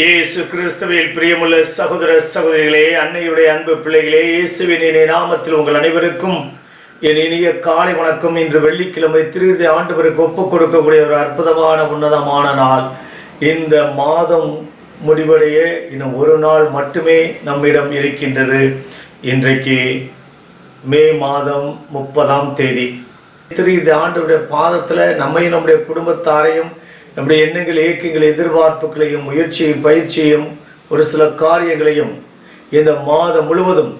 இயேசு கிறிஸ்துவில் பிரியமுள்ள சகோதர சகோதரிகளே அன்னையுடைய அன்பு பிள்ளைகளே இயேசுவின் இனிய நாமத்தில் உங்கள் அனைவருக்கும் என் இனிய காலை வணக்கம். இன்று வெள்ளிக்கிழமை திருவிதை ஆண்டவருக்கு ஒப்புக் கொடுக்கக்கூடிய ஒரு அற்புதமான உன்னதமான நாள். இந்த மாதம் முடிவடைய இன்னும் ஒரு நாள் மட்டுமே நம்மிடம் இருக்கின்றது. இன்றைக்கு மே மாதம் முப்பதாம் தேதி. திரு ஆண்டவருடைய பாதத்தில் நம்மையும் நம்முடைய குடும்பத்தாரையும் நம்முடைய எண்ணங்கள் இயக்கங்கள் எதிர்பார்ப்புகளையும் முயற்சியையும் பயிற்சியையும் ஒரு சில காரியங்களையும் இந்த மாதம் முழுவதும்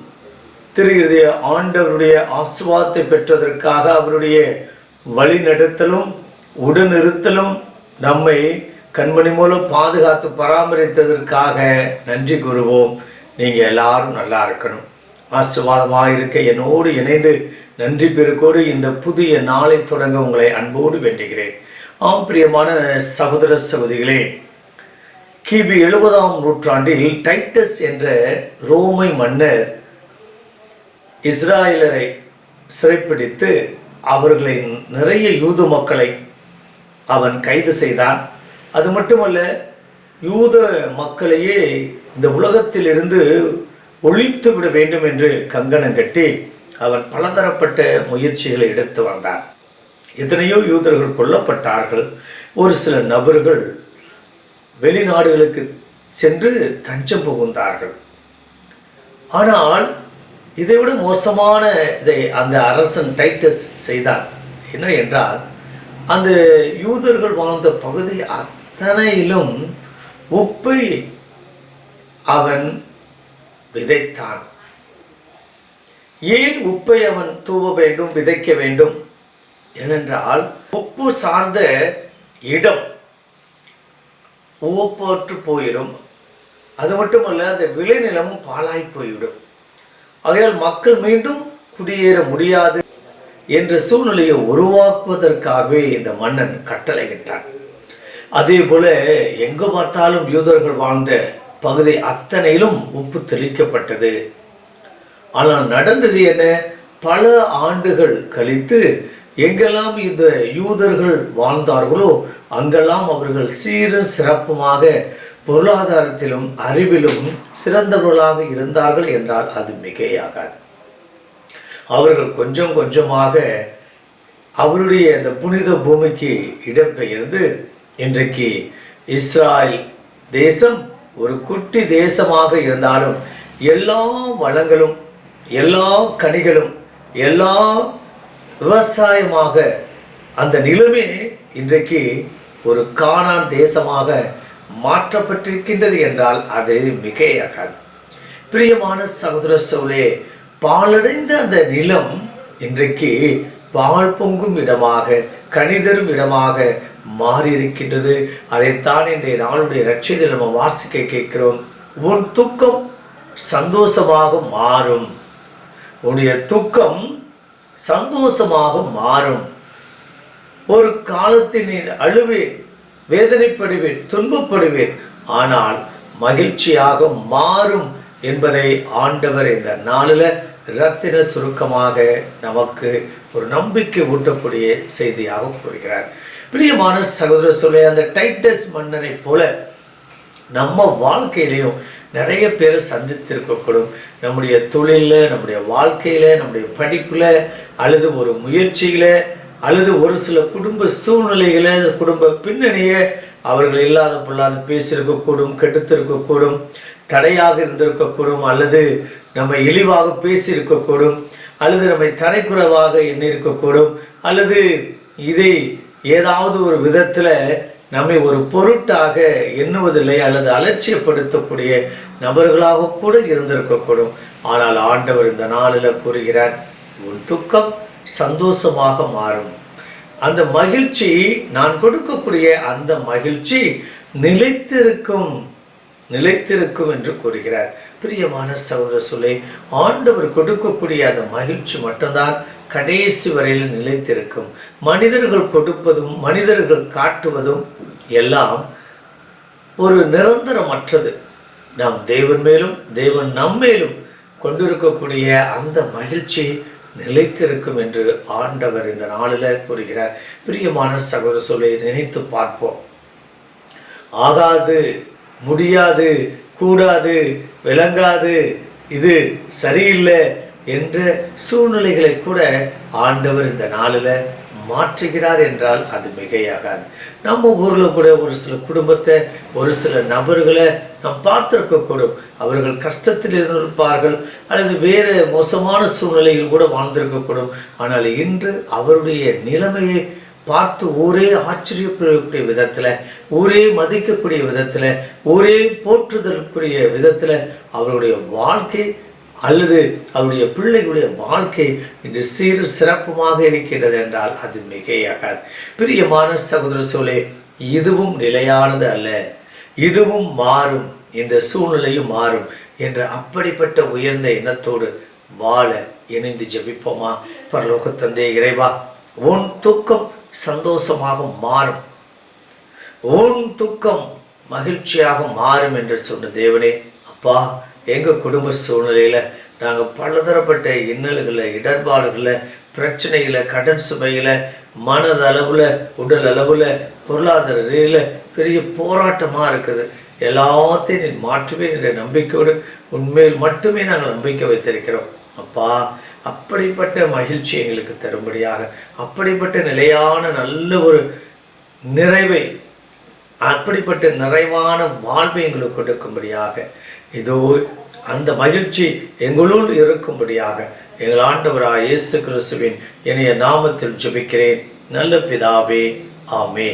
திரு இதய ஆண்டவருடைய ஆசுவாத்தை பெற்றதற்காக அவருடைய வழிநடத்தலும் உடனிருத்தலும் நம்மை கண்மணி மூலம் பாதுகாத்து பராமரித்ததற்காக நன்றி கூறுவோம். நீங்கள் எல்லாரும் நல்லா இருக்கணும். ஆசுவாதமாக இருக்க என்னோடு இணைந்து நன்றி பெருக்கோடு இந்த புதிய நாளை தொடங்க உங்களை அன்போடு வேண்டுகிறேன். ஆம் பிரியமான சகோதர சகோதரிகளே கிபி எழுபதாம் நூற்றாண்டில் டைட்டஸ் என்ற ரோமை மன்னர் இஸ்ராயலரை சிறைப்பிடித்து அவர்களை நிறைய யூத மக்களை அவன் கைது செய்தான். அது மட்டுமல்ல யூத மக்களையே இந்த உலகத்திலிருந்து ஒழித்து விட வேண்டும் என்று கங்கணம் கட்டி அவன் பலதரப்பட்ட முயற்சிகளை எடுத்து வந்தான். எத்தனையோ யூதர்கள் கொல்லப்பட்டார்கள். ஒரு சில நபர்கள் வெளிநாடுகளுக்கு சென்று தஞ்சம் புகுந்தார்கள். ஆனால் இதைவிட மோசமான இதை அந்த அரசன் டைட்டஸ் செய்தான். என்ன என்றால் அந்த யூதர்கள் வாழ்ந்த பகுதி அத்தனையிலும் உப்பை அவன் விதைத்தான். ஏன் உப்பை அவன் தூவ வேண்டும் விதைக்க வேண்டும்? ஏனென்றால் உப்பு சார்ந்த இடம் ஓப்பற்று போயிடும். அது மட்டுமல்ல அந்த விளைநிலமும் பாழாய் போய்விடும். ஆகையால் மக்கள் மீண்டும் குடியேற முடியாது என்ற சூழ்நிலையை உருவாக்குவதற்காகவே இந்த மன்னன் கட்டளையிட்டான் அதே போல எங்கு பார்த்தாலும் யூதர்கள் வாழ்ந்த பகுதி அத்தனையிலும் உப்பு தெளிக்கப்பட்டது. ஆனால் நடந்தது என்ன? பல ஆண்டுகள் கழித்து எங்கெல்லாம் இந்த யூதர்கள் வாழ்ந்தார்களோ அங்கெல்லாம் அவர்கள் சீர சிறப்புமாக பொருளாதாரத்திலும் அறிவிலும் சிறந்தவர்களாக இருந்தார்கள் என்றால் அது மிகையாகாது. அவர்கள் கொஞ்சம் கொஞ்சமாக அவருடைய அந்த புனித பூமிக்கு இடம்பெயர்ந்து இன்றைக்கு இஸ்ராயல் தேசம் ஒரு குட்டி தேசமாக இருந்தாலும் எல்லா வளங்களும் எல்லா கனிகளும் எல்லா விவசாயமாக அந்த நிலமே இன்றைக்கு ஒரு காணான் தேசமாக மாற்றப்பட்டிருக்கின்றது என்றால் அது மிகையாகாது. பிரியமான சகோதர சோழே பாலடைந்த அந்த நிலம் இன்றைக்கு பால் பொங்கும் இடமாக கணிதரும் இடமாக மாறியிருக்கின்றது. அதைத்தான் இன்றைய நாளுடைய ரட்சியத்தில் நம்ம வாசிக்க கேட்கிறோம். உன் துக்கம் சந்தோஷமாக மாறும். உன்னுடைய துக்கம் சந்தோஷமாக மாறும். ஒரு காலத்தில் நீ அழுவேன் வேதனைப்படுவேன் துன்பப்படுவேன். ஆனால் மகிழ்ச்சியாக மாறும் என்பதை ஆண்டவர் இந்த நாளில் ரத்தின சுருக்கமாக நமக்கு ஒரு நம்பிக்கை ஊட்டக்கூடிய செய்தியாக கூறுகிறார். பிரியமான சகோதர சொல்ல அந்த டைட்டஸ் மன்னனை போல நம்ம வாழ்க்கையிலையும் நிறைய பேர் சந்தித்திருக்கக்கூடும். நம்முடைய தொழிலில் நம்முடைய வாழ்க்கையில் நம்முடைய படிப்பில் அல்லது ஒரு முயற்சியில் அல்லது ஒரு சில குடும்ப சூழ்நிலைகளை குடும்ப பின்னணியை அவர்கள் இல்லாத பொல்லாது பேசியிருக்கக்கூடும் கெடுத்திருக்கக்கூடும் தடையாக இருந்திருக்கக்கூடும் அல்லது நம்ம இழிவாக பேசியிருக்கக்கூடும் அல்லது நம்மை தரைக்குறைவாக எண்ணியிருக்கக்கூடும் அல்லது இதை ஏதாவது ஒரு விதத்தில் நம்மை ஒரு பொருட்டாக எண்ணுவதில்லை அல்லது அலட்சியப்படுத்தக்கூடிய நபர்களாக கூட இருந்திருக்கக்கூடும். ஆனால் ஆண்டவர் இந்த நாளில் கூறுகிறார் உன் துக்கம் சந்தோஷமாக மாறும். அந்த மகிழ்ச்சி நான் கொடுக்கக்கூடிய அந்த மகிழ்ச்சி நிலைத்திருக்கும் நிலைத்திருக்கும் என்று கூறுகிறார். பிரியமான சகோதர சொல்லை ஆண்டவர் கொடுக்கக்கூடிய அந்த மகிழ்ச்சி மட்டும்தான் கடைசி வரையில் நிலைத்திருக்கும். மனிதர்கள் கொடுப்பதும் மனிதர்கள் காட்டுவதும் எல்லாம் ஒரு நிரந்தரமற்றது. நாம் தேவன் மேலும் தேவன் நம்மேலும் கொண்டிருக்கக்கூடிய அந்த மகிழ்ச்சி நிலைத்திருக்கும் என்று ஆண்டவர் இந்த நாளில் கூறுகிறார். பிரியமான சகோதர சொல்லை நினைத்து பார்ப்போம். ஆகாது முடியாது கூடாது விளங்காது இது சரியில்லை என்ற சூழ்நிலைகளை கூட ஆண்டவர் இந்த நாளில் மாற்றுகிறார் என்றால் அது மிகையாகாது. நம்ம ஊரில் கூட ஒரு சில குடும்பத்தை ஒரு சில நபர்களை நாம் பார்த்துருக்கக்கூடும். அவர்கள் கஷ்டத்தில் இருந்திருப்பார்கள் அல்லது வேறு மோசமான சூழ்நிலையில் கூட வாழ்ந்திருக்கக்கூடும். ஆனால் இன்று அவருடைய நிலைமையை பார்த்து ஊரே ஆச்சரியப்படக்கூடிய விதத்தில் ஊரே மதிக்கக்கூடிய விதத்தில் ஊரே போற்றுதற்குரிய விதத்தில் அவருடைய வாழ்க்கை அல்லது அவருடைய பிள்ளைகளுடைய வாழ்க்கை இன்று சீர் சிறப்புமாக இருக்கின்றது என்றால் அது மிகையாகாது. பிரியமான சகோதர சோழே இதுவும் நிலையானது அல்ல. இதுவும் மாறும். இந்த சூழ்நிலையும் மாறும் என்ற அப்படிப்பட்ட உயர்ந்த எண்ணத்தோடு வாழ இணைந்து ஜபிப்போமா? பரலோக தந்தை இறைவா உன் துக்கம் சந்தோஷமாக மாறும். உன் துக்கம் மகிழ்ச்சியாக மாறும் என்று சொன்ன தேவனே அப்பா எங்கள் குடும்ப சூழ்நிலையில் நாங்கள் பலதரப்பட்ட இன்னல்களை இடர்பாடுகளை பிரச்சனைகளை கடன் சுமையில் மனதளவில் உடல் அளவில் பொருளாதார ரீதியில் பெரிய போராட்டமாக இருக்குது. எல்லாத்தையும் நீ மாற்றுவேன் என்ற நம்பிக்கையோடு உண்மையில் மட்டுமே நாங்கள் நம்பிக்கை வைத்திருக்கிறோம். அப்பா அப்படிப்பட்ட மகிழ்ச்சி எங்களுக்கு தரும்படியாக அப்படிப்பட்ட நிலையான நல்ல ஒரு நிறைவை அப்படிப்பட்ட நிறைவான வாழ்வை எங்களுக்கு கொடுக்கும்படியாக இதோ அந்த மகிழ்ச்சி எங்களுள் இருக்கும்படியாக எங்கள் ஆண்டவராக இயேசு கிறிஸ்துவின் இணைய நாமத்தில் ஜெபிக்கிறேன். நல்ல பிதாவே ஆமே